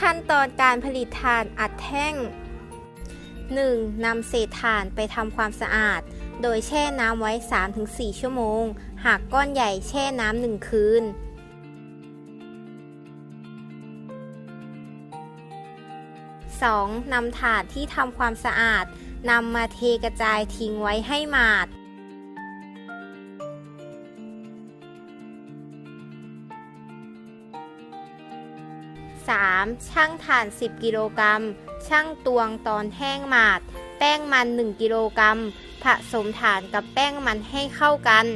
ขั้นตอนการผลิตถ่านอัดแท่ง 1. นำเศษถ่านไปทำความสะอาด โดยแช่น้ำไว้ 3-4 ชั่วโมง หากก้อนใหญ่แช่น้ำหนึ่งคืน 2. นำถาดที่ทำความสะอาดนำมาเทกระจายทิ้งไว้ให้หมาด 3. ช่างถ่าน 10 กิโลกรัม ช่างตวงตอนแห้งหมาด แป้งมัน 1 กิโลกรัม ผสมถ่านกับแป้งมันให้เข้ากัน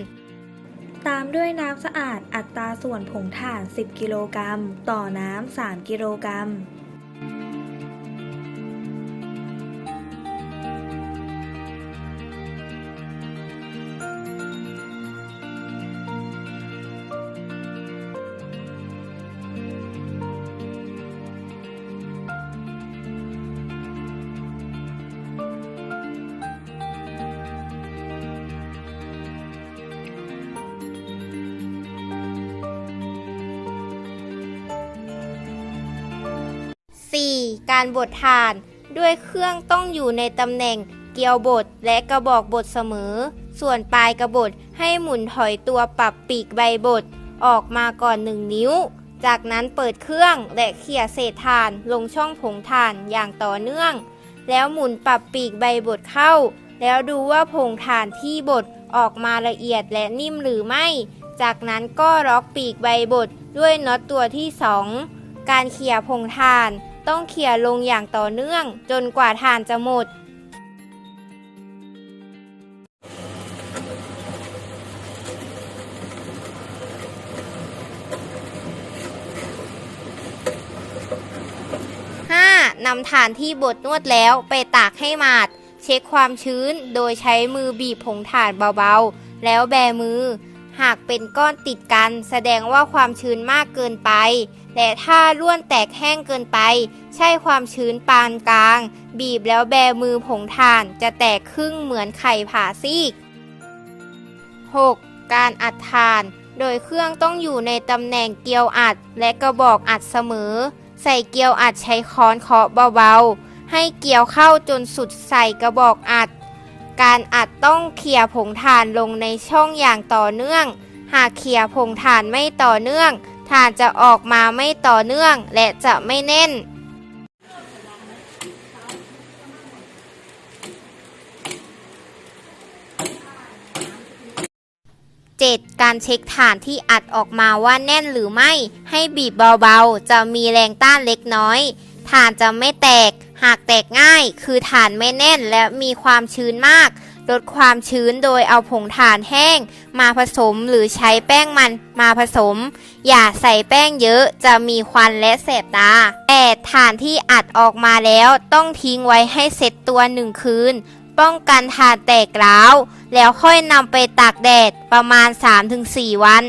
ตามด้วยน้ำสะอาดอัตราส่วนผงถ่าน 10 กิโลกรัม ต่อน้ำ 3 กิโลกรัม การบดถ่าน ด้วยเครื่องต้องอยู่ในตำแหน่งเกลียวบดและกระบอกบดเสมอ ส่วนปลายกระบดให้หมุนถอยตัวปรับปีกใบบดออกมาก่อนหนึ่งนิ้ว จากนั้นเปิดเครื่องและเขี่ยเศษถ่านลงช่องผงถ่านอย่างต่อเนื่อง แล้วหมุนปรับปีกใบบดเข้า แล้วดูว่าผงถ่านที่บดออกมาละเอียดและนิ่มหรือไม่ จากนั้นก็ล็อกปีกใบบดด้วยน็อตตัวที่สองการเขี่ยผงถ่าน ต้องเขี่ยลงอย่างต่อเนื่อง จนกว่าถ่านจะหมด 5. นำถ่านที่บดนวดแล้วไปตากให้หมาด เช็คความชื้นโดยใช้มือบีบผงถ่านเบาๆ แล้วแบมือ หากเป็นก้อนติดกัน แสดงว่าความชื้นมากเกินไปแต่ถ้าร่วนแตกแห้งเกินไป ใช่ความชื้นปานกลาง บีบแล้วแบมือผงถ่านจะแตกครึ่งเหมือนไข่ผ่าซีก 6. การอัดถ่าน โดยเครื่องต้องอยู่ในตำแหน่งเกลียวอัดและกระบอกอัดเสมอ ใส่เกลียวอัดใช้ค้อนเคาะเบาๆ ให้เกลียวเข้าจนสุดใส่กระบอกอัด การอัดต้องเขี่ยผงถ่านลงในช่องอย่างต่อเนื่อง หากเขี่ยผงถ่านไม่ต่อเนื่องถ่านจะออกมาไม่ต่อเนื่องและจะไม่แน่น 7. การเช็คฐานที่อัดออกมาว่าแน่นหรือไม่ ให้บีบเบาๆ จะมีแรงต้านเล็กน้อย ฐานจะไม่แตก หากแตกง่ายคือฐานไม่แน่นและมีความชื้นมาก ลดความชื้นโดยเอาผงถ่านแห้ง มาผสมหรือใช้แป้งมันมาผสม อย่าใส่แป้งเยอะจะมีควันและแสบตา แต่ฐานที่อัดออกมาแล้วต้องทิ้งไว้ให้เสร็จตัวหนึ่งคืน ป้องกันถ่านแตกร้าว แล้วค่อยนำไปตากแดดประมาณ 3-4 วัน